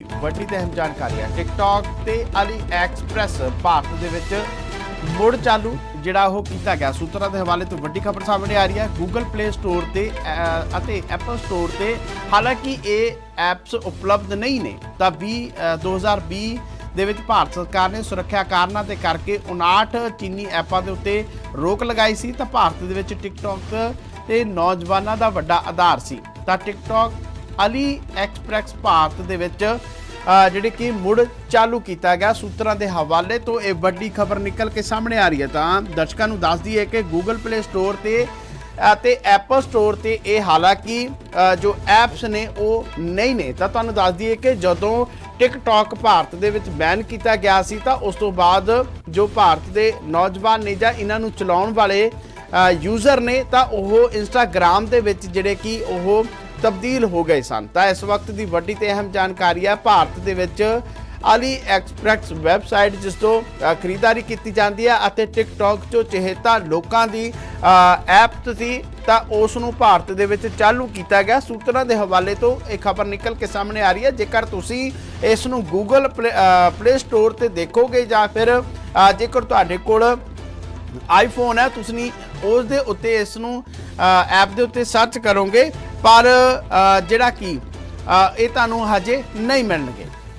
ਵੱਡੀ ਤੇ ਅਹਿਮ ਜਾਣਕਾਰੀ ਹੈ। ਟਿਕਟੌਕ ਤੇ ਅਲੀ ਐਕਸਪ੍ਰੈਸ ਭਾਰਤ ਦੇ ਵਿੱਚ ਮੁੜ ਚਾਲੂ ਜਿਹੜਾ ਉਹ ਕੀਤਾ ਗਿਆ। ਸੂਤਰਾਂ ਦੇ ਹਵਾਲੇ ਤੋਂ ਵੱਡੀ ਖਬਰ ਸਾਹਮਣੇ ਆ ਰਹੀ ਹੈ। Google Play Store ਤੇ ਅਤੇ Apple Store ਤੇ ਹਾਲਾਂਕਿ ਇਹ ਐਪਸ ਉਪਲਬਧ ਨਹੀਂ ਨੇ ਤਾਂ 20 ਅਹ, 2020 ਦੇ ਵਿੱਚ ਭਾਰਤ ਸਰਕਾਰ ਨੇ ਸੁਰੱਖਿਆ ਕਾਰਨਾਂ ਦੇ ਕਰਕੇ 59 ਚੀਨੀ ਐਪਾਂ ਦੇ ਉੱਤੇ ਰੋਕ ਲਗਾਈ ਸੀ। ਤਾਂ ਭਾਰਤ ਦੇ ਵਿੱਚ ਟਿਕਟੌਕ ਤੇ ਨੌਜਵਾਨਾਂ ਦਾ ਵੱਡਾ ਆਧਾਰ ਸੀ। ਤਾਂ ਟਿਕਟੌਕ ਅਲੀ ਐਕਸਪ੍ਰੈਸ ਭਾਰਤ ਦੇ ਵਿੱਚ ਜਿਹੜੇ ਕਿ ਮੁੜ ਚਾਲੂ ਕੀਤਾ ਗਿਆ ਸੂਤਰਾਂ ਦੇ ਹਵਾਲੇ ਤੋਂ ਇਹ ਵੱਡੀ ਖਬਰ ਨਿਕਲ ਕੇ ਸਾਹਮਣੇ ਆ ਰਹੀ ਹੈ। ਤਾਂ ਦਰਸ਼ਕਾਂ ਨੂੰ ਦੱਸ ਦਈਏ ਕਿ Google Play Store ਤੇ ਅਤੇ ਐਪਲ ਸਟੋਰ ਤੇ ਇਹ ਹਾਲਾਂਕਿ ਜੋ ਐਪਸ ਨੇ ਉਹ ਨਹੀਂ ਨੇ। ਤਾਂ ਤੁਹਾਨੂੰ ਦੱਸ ਦਈਏ ਕਿ ਜਦੋਂ TikTok ਭਾਰਤ ਦੇ ਵਿੱਚ ਬੈਨ ਕੀਤਾ ਗਿਆ ਸੀ, ਤਾਂ ਉਸ ਤੋਂ ਬਾਅਦ ਜੋ ਭਾਰਤ ਦੇ ਨੌਜਵਾਨ ਨੇ ਜਾਂ ਇਹਨਾਂ ਨੂੰ ਚਲਾਉਣ ਵਾਲੇ ਯੂਜ਼ਰ ਨੇ, ਤਾਂ ਉਹ Instagram ਦੇ ਵਿੱਚ ਜਿਹੜੇ ਕਿ ਉਹ ਤਬਦੀਲ ਹੋ ਗਏ ਸਨ। ਤਾਂ ਇਸ ਵਕਤ ਦੀ ਵੱਡੀ ਤੇ ਅਹਿਮ ਜਾਣਕਾਰੀ ਹੈ, ਭਾਰਤ ਦੇ ਵਿੱਚ ਅਲੀ ਐਕਸਪ੍ਰੈਸ ਵੈਬਸਾਈਟ ਜਿਸ ਤੋਂ ਖਰੀਦਦਾਰੀ ਕੀਤੀ ਜਾਂਦੀ ਹੈ ਅਤੇ ਟਿਕਟੌਕ ਤੋਂ ਚਹੇਤਾ ਲੋਕਾਂ ਦੀ ਐਪ ਸੀ ਤਾਂ ਉਸ ਨੂੰ ਭਾਰਤ ਦੇ ਵਿੱਚ ਚਾਲੂ ਕੀਤਾ ਗਿਆ। ਸੂਤਰਾਂ ਦੇ ਹਵਾਲੇ ਤੋਂ ਇਹ ਖਬਰ ਨਿਕਲ ਕੇ ਸਾਹਮਣੇ ਆ ਰਹੀ ਹੈ। ਜੇਕਰ ਤੁਸੀਂ ਇਸ ਨੂੰ Google ਪਲੇ ਸਟੋਰ ਤੇ ਦੇਖੋਗੇ ਜਾਂ ਫਿਰ ਜੇਕਰ ਤੁਹਾਡੇ ਕੋਲ ਆਈਫੋਨ ਹੈ, ਤੁਸੀਂ ਉਸ ਦੇ ਉੱਤੇ ਇਸ ਨੂੰ ਐਪ ਦੇ ਉੱਤੇ ਸਰਚ ਕਰੋਗੇ ਪਰ ਜਿਹੜਾ ਕਿ ਇਹ ਤੁਹਾਨੂੰ ਹਜੇ ਨਹੀਂ ਮਿਲਣਗੇ।